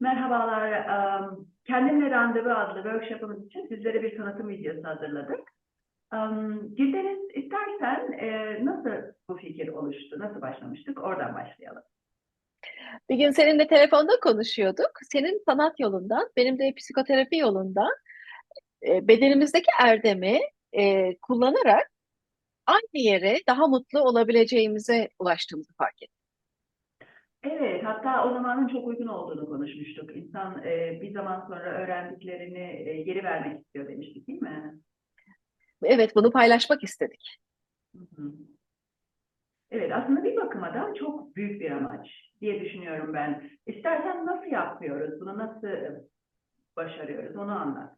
Merhabalar. Kendimle Randevu adlı workshop'ımız için sizlere bir tanıtım videosu hazırladık. Em, Güldeniz istersen nasıl bu fikir oluştu, nasıl başlamıştık? Oradan başlayalım. Bir gün seninle telefonda konuşuyorduk. Senin sanat yolundan, benim de psikoterapi yolundan bedenimizdeki erdemi kullanarak aynı yere daha mutlu olabileceğimize ulaştığımızı fark ettim. Evet, hatta o zamanın çok uygun olduğunu konuşmuştuk. İnsan e, bir zaman sonra öğrendiklerini e, geri vermek istiyor demiştik, değil mi? Evet, bunu paylaşmak istedik. Hı hı. Evet, aslında bir bakıma da çok büyük bir amaç diye düşünüyorum ben. İstersen nasıl yapıyoruz, bunu nasıl başarıyoruz, onu anlat.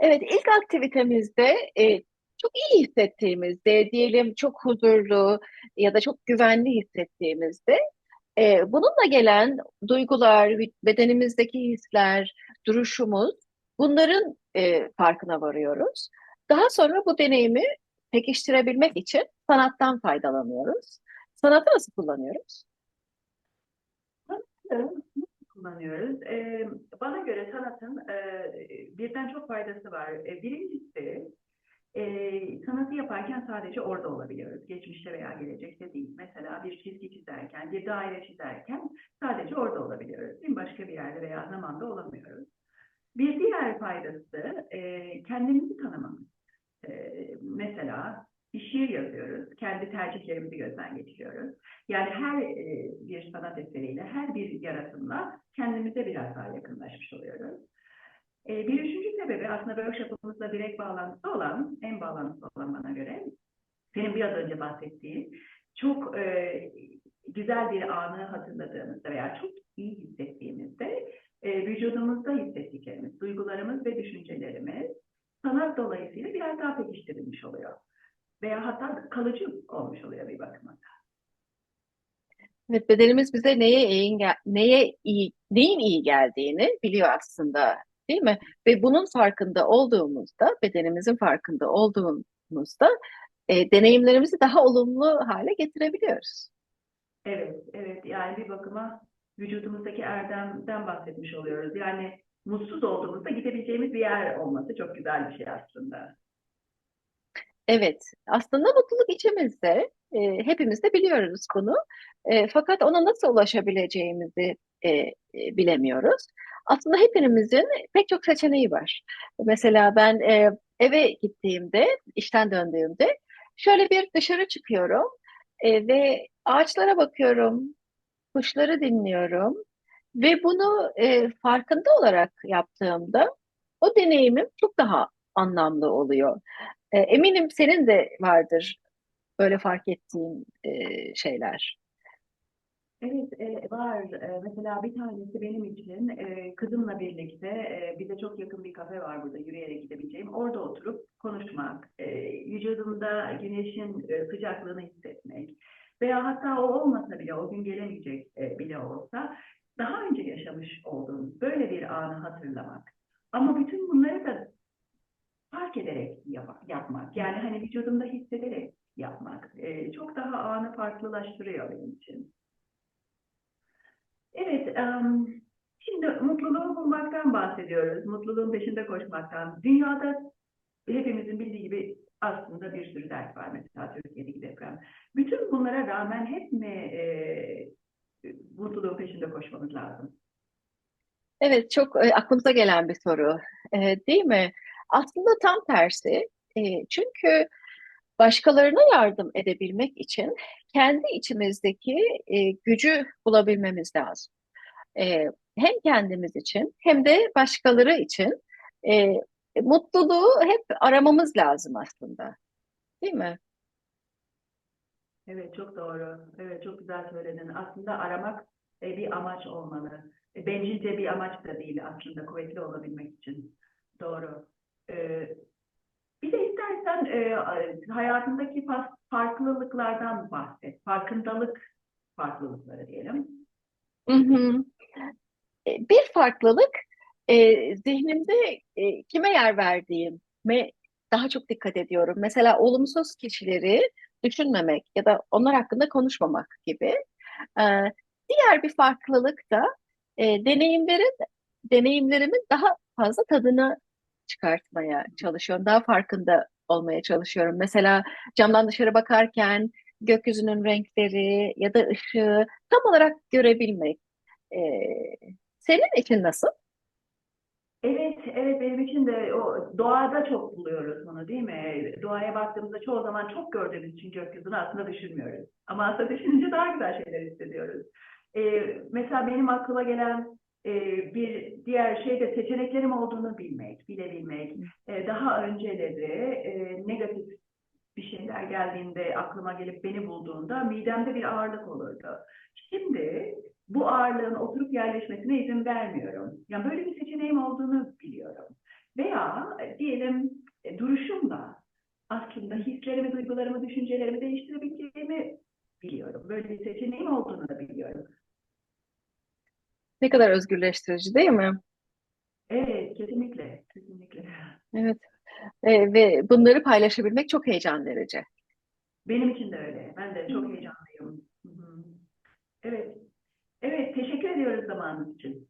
Evet, ilk aktivitemizde e, çok iyi hissettiğimizde, diyelim çok huzurlu ya da çok güvenli hissettiğimizde e, bununla gelen duygular, bedenimizdeki hisler, duruşumuz, bunların e, farkına varıyoruz. Daha sonra bu deneyimi pekiştirebilmek için sanattan faydalanıyoruz. Sanatı nasıl kullanıyoruz? Kullanıyoruz? Ee, bana göre sanatın e, birden çok faydası var. E, birincisi e, sanatı yaparken sadece orada olabiliyoruz. Geçmişte veya gelecekte değil. Mesela bir çizgi çizerken, bir daire çizerken sadece orada olabiliyoruz. Değil mi? Başka bir yerde veya zamanda olamıyoruz. Bir diğer faydası e, kendimizi tanımamız. E, mesela bir şiir yazıyoruz, kendi tercihlerimizi gözden geçiriyoruz. Yani her e, bir sanat eseriyle, her bir yaratımla kendimize biraz daha yakınlaşmış oluyoruz. E, bir üçüncü sebebi aslında workshop'ımızla direkt bağlantısı olan, en bağlantısı olan bana göre, senin biraz önce bahsettiğin, çok e, güzel bir anı hatırladığımızda veya çok iyi hissettiğimizde e, vücudumuzda hissettiklerimiz, duygularımız ve düşüncelerimiz sanat dolayısıyla biraz daha pekiştirilmiş oluyor. Veya hatta kalıcı olmuş oluyor bir bakıma. Evet, bedenimiz bize neye iyi, neye iyi, neyin iyi geldiğini biliyor aslında, değil mi? Ve bunun farkında olduğumuzda, bedenimizin farkında olduğumuzda e, deneyimlerimizi daha olumlu hale getirebiliyoruz. Evet, evet. Yani bir bakıma vücudumuzdaki erdemden bahsetmiş oluyoruz. Yani mutsuz olduğumuzda gidebileceğimiz bir yer olması çok güzel bir şey aslında. Evet, aslında mutluluk içimizde. E, hepimiz de biliyoruz bunu. E, fakat ona nasıl ulaşabileceğimizi e, e, bilemiyoruz. Aslında hepimizin pek çok seçeneği var. Mesela ben e, eve gittiğimde, işten döndüğümde şöyle bir dışarı çıkıyorum e, ve ağaçlara bakıyorum, kuşları dinliyorum ve bunu e, farkında olarak yaptığımda o deneyimim çok daha anlamlı oluyor. Eminim senin de vardır böyle fark ettiğin şeyler. Evet, e, var. E, mesela bir tanesi benim için e, kızımla birlikte e, bize çok yakın bir kafe var burada yürüyerek gidebileceğim. Orada oturup konuşmak, e, vücudumda güneşin e, sıcaklığını hissetmek veya hatta o olmasa bile, o gün gelemeyecek e, bile olsa daha önce yaşamış olduğum böyle bir anı hatırlamak. Ama bütün bunları da fark ederek yap yapmak, yani hani vücudumda hissederek yapmak e, çok daha anı farklılaştırıyor benim için. Evet, şimdi mutluluğu bulmaktan bahsediyoruz. Mutluluğun peşinde koşmaktan. Dünyada hepimizin bildiği gibi aslında bir sürü dert var. Mesela Türkiye'deki deprem. Bütün bunlara rağmen hep mi e, mutluluğun peşinde koşmamız lazım? Evet, çok aklımıza gelen bir soru, e, değil mi? Aslında tam tersi. E, çünkü başkalarına yardım edebilmek için kendi içimizdeki e, gücü bulabilmemiz lazım. E, hem kendimiz için hem de başkaları için e, mutluluğu hep aramamız lazım aslında. Değil mi? Evet, çok doğru. Evet, çok güzel söyledin. Aslında aramak e, bir amaç olmalı. E, bencilce bir amaç da değil aslında kuvvetli olabilmek için. Doğru. E, bir de istersen e, hayatındaki farklılıklardan bahset. Farkındalık farklılıkları diyelim. Hı hı. E, bir farklılık e, zihnimde e, kime yer verdiğime daha çok dikkat ediyorum. Mesela olumsuz kişileri düşünmemek ya da onlar hakkında konuşmamak gibi. E, diğer bir farklılık da e, deneyimlerin deneyimlerimin daha fazla tadını çıkartmaya çalışıyorum. Daha farkında olmaya çalışıyorum. Mesela camdan dışarı bakarken gökyüzünün renkleri ya da ışığı tam olarak görebilmek. E, senin için nasıl? Evet, evet benim için de o doğada çok buluyoruz bunu değil mi? Doğaya baktığımızda çoğu zaman çok gördüğümüz için gökyüzünü aslında düşünmüyoruz. Ama aslında düşününce daha güzel şeyler hissediyoruz. Ee, mesela benim aklıma gelen e, bir diğer şey de seçeneklerim olduğunu bilmek, bilebilmek. Ee, daha önceleri e, negatif bir şeyler geldiğinde aklıma gelip beni bulduğunda midemde bir ağırlık olurdu. Şimdi bu ağırlığın oturup yerleşmesine izin vermiyorum. Yani böyle bir seçeneğim olduğunu biliyorum. Veya e, diyelim e, duruşumla aslında hislerimi, duygularımı, düşüncelerimi değiştirebileceğimi biliyorum. Böyle bir seçeneğim olduğunu da biliyorum. Ne kadar özgürleştirici değil mi? Evet, kesinlikle, kesinlikle. Evet. E, ve bunları paylaşabilmek çok heyecan verici. Benim için de öyle. Ben de çok heyecanlıyım. Hı hı. Evet. Evet, teşekkür ediyoruz zamanınız için.